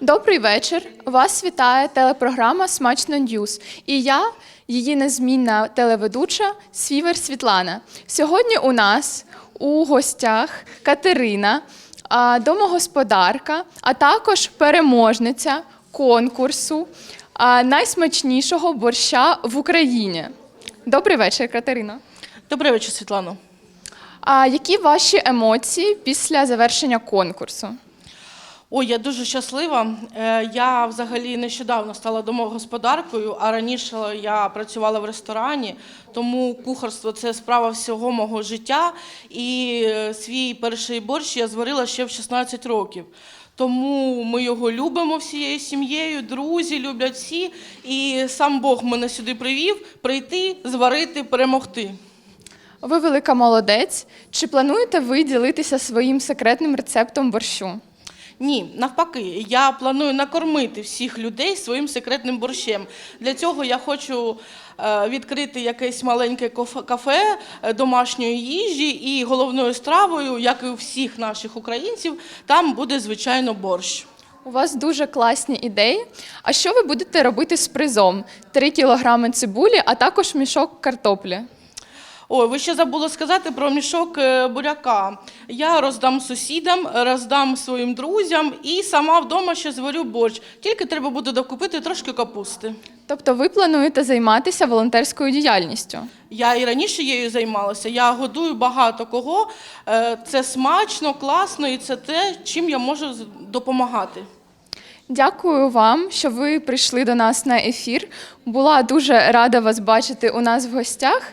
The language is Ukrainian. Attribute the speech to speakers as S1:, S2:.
S1: Добрий вечір. Вас вітає телепрограма Смачно Ньюз. І я, її незмінна телеведуча Свівер Світлана. Сьогодні у нас у гостях Катерина, домогосподарка, а також переможниця конкурсу найсмачнішого борща в Україні. Добрий вечір, Катерина.
S2: Добрий вечір, Світлано.
S1: А які ваші емоції після завершення конкурсу?
S2: Ой, я дуже щаслива. Е, Я взагалі нещодавно стала домогосподаркою, а раніше я працювала в ресторані, тому кухарство це справа всього мого життя. І е, свій перший борщ я зварила ще в 16 років. Тому ми його любимо всією сім'єю, друзі люблять всі. І сам Бог мене сюди привів прийти, зварити, перемогти.
S1: Ви велика молодець. Чи плануєте ви ділитися своїм секретним рецептом борщу?
S2: Ні, навпаки, я планую накормити всіх людей своїм секретним борщем. Для цього я хочу е, відкрити якесь маленьке кафе е, домашньої їжі, і головною стравою, як і у всіх наших українців, там буде звичайно борщ.
S1: У вас дуже класні ідеї. А що ви будете робити з призом? 3 кілограми цибулі, а також мішок картоплі.
S2: Ой, ви ще забули сказати про мішок е, буряка. Я роздам сусідам, роздам своїм друзям і сама вдома ще зварю борщ. Тільки треба буде докупити трошки капусти.
S1: Тобто ви плануєте займатися волонтерською діяльністю?
S2: Я і раніше її займалася. Я годую багато кого. Е, Це смачно, класно, і це те, чим я можу допомагати.
S1: Дякую вам, що ви прийшли до нас на ефір. Була дуже рада вас бачити у нас в гостях.